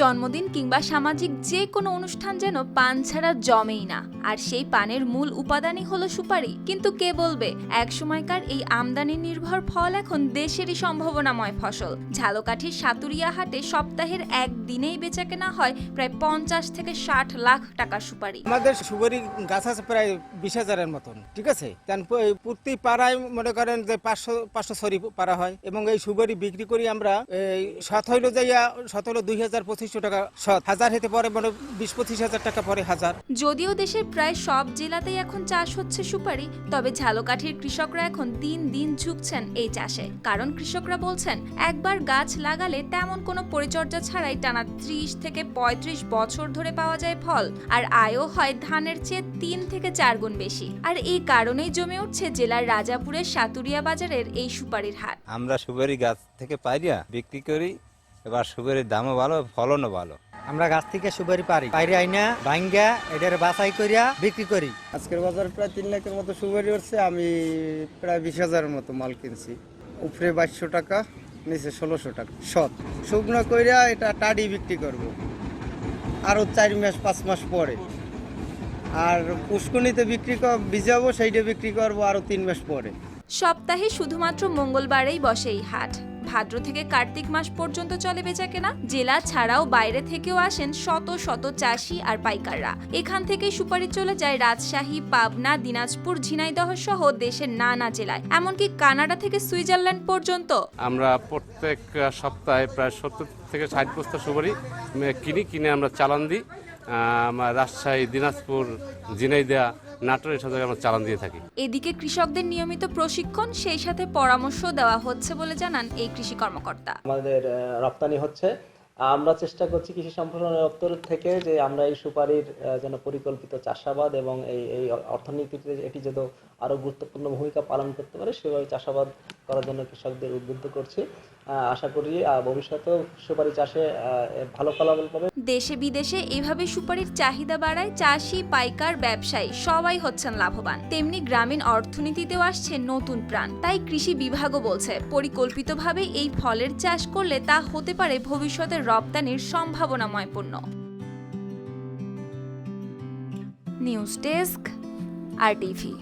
জন্মদিন কিংবা সামাজিক যে কোনো অনুষ্ঠান যেন পান ছাড়া জমেই না। আর সেই পানের মূল উপাদানই হলো সুপারি। কিন্তু কে বলবে? এক সময়কার এই আমদানি নির্ভর ফল এখন দেশেরই সম্ভাবনাময় ফসল। ঝালকাঠির সাতুরিয়া হাটে সপ্তাহের একদিনেই বেচা কেনা হয় প্রায় পঞ্চাশ থেকে ষাট লাখ টাকা সুপারি। আমাদের সুপারি গাছ আছে প্রায় বিশ হাজারের মতন, ঠিক আছে? প্রতি পাড়ায় মনে করেন যে পাঁচশো পাঁচশো সরি পাড়া হয় এবং এই সুপারি বিক্রি করি আমরা হইল যাইয়া হলো দুই হাজার পঁচিশশো টাকা শত হাজার হতে পরে মানে বিশ পঁচিশ হাজার টাকা পরে হাজার। যদিও দেশের প্রায় সব জেলাতেই এখন চাষ হচ্ছে সুপারি তবে ঝালকাঠির কৃষকরা এখন দিন দিন ঝুঁকছেন এই চাষে। কারণ কৃষকরা বলছেন একবার গাছ লাগালে তেমন কোনো পরিচর্যা ছাড়াই টানা ত্রিশ থেকে পঁয়ত্রিশ বছর ধরে পাওয়া যায় ফল আর আয়ও হয় ধানের চেয়ে তিন থেকে চার গুণ বেশি। আর এই কারণেই জমে উঠছে জেলার রাজাপুরের সাতুরিয়া বাজারের এই সুপারির হাট। আমরা সুপারি গাছ থেকে পাইরিয়া বিক্রি করি এবার সুপারির দামও ভালো ফলনও ভালো। আমরা গাছ থেকে সুপারি পারি। পাইরে আইনা ভাঙ্গা এটার বাছাই করিয়া বিক্রি করি। আজকের বাজার প্রায় তিন লাখের মতো সুপারি হচ্ছে আমি প্রায় বিশ হাজারের মতো মাল কিনছি। উপরে বাইশশো টাকা নিচে ষোলোশো টাকা। সৎ। শুকনো কইরা এটা টাডি বিক্রি করব। আরও চার মাস পাঁচ মাস পরে। আর পুষ্কনিতে বিক্রি কর ভিজাবো সেইটা বিক্রি করব আরও তিন মাস পরে। সপ্তাহে শুধুমাত্র মঙ্গলবারেই বসে এই হাট। ভাদ্র থেকে কার্তিক মাস পর্যন্ত চলে বেচা কেনা। জেলা ছাড়াও বাইরে থেকেও আসেন শত শত চাষি আর পাইকাররা। এখান থেকেই সুপারি চলে যায় রাজশাহী, পাবনা, দিনাজপুর, ঝিনাইদহ সহ দেশের নানা জেলায়। এমনকি কানাডা থেকে সুইজারল্যান্ড পর্যন্ত। আমরা প্রত্যেক সপ্তাহে প্রায় সত্তর থেকে ষাট বস্তা সুপারি কিনি, কিনে আমরা চালান দিই। রাজশাহী, দিনাজপুর ঝিনাইদা নাটোর এসব জায়গায় আমরা চালান দিয়ে থাকি। এদিকে কৃষকদের নিয়মিত প্রশিক্ষণ সেই সাথে পরামর্শ দেওয়া হচ্ছে বলে জানান এই কৃষি কর্মকর্তা। আমাদের রপ্তানি হচ্ছে। আমরা চেষ্টা করছি কৃষি সম্প্রসারণ দপ্তর থেকে যে আমরা এই সুপারির যেন পরিকল্পিত চাষাবাদ এবং এই এই অর্থনীতিতে এটি যেন আরও গুরুত্বপূর্ণ ভূমিকা পালন করতে পারে সেভাবে চাষাবাদ করার জন্য কৃষকদের উদ্বুদ্ধ করছি। আহ, আশা করি আহ, ভবিষ্যতেও সুপারি চাষে আহ, ভালো ফলাফল পাবে। দেশে বিদেশে এভাবে সুপারির চাহিদা বাড়ায় চাষি, পাইকার, ব্যবসায়ী সবাই হচ্ছেন লাভবান। তেমনি গ্রামীণ অর্থনীতিতেও আসছে নতুন প্রাণ। তাই কৃষি বিভাগও বলছে, পরিকল্পিতভাবে এই ফলের চাষ করলে তা হতে পারে ভবিষ্যতের রপ্তানির সম্ভাবনাময় পণ্য নিউজ ডেস্ক, আর টিভি।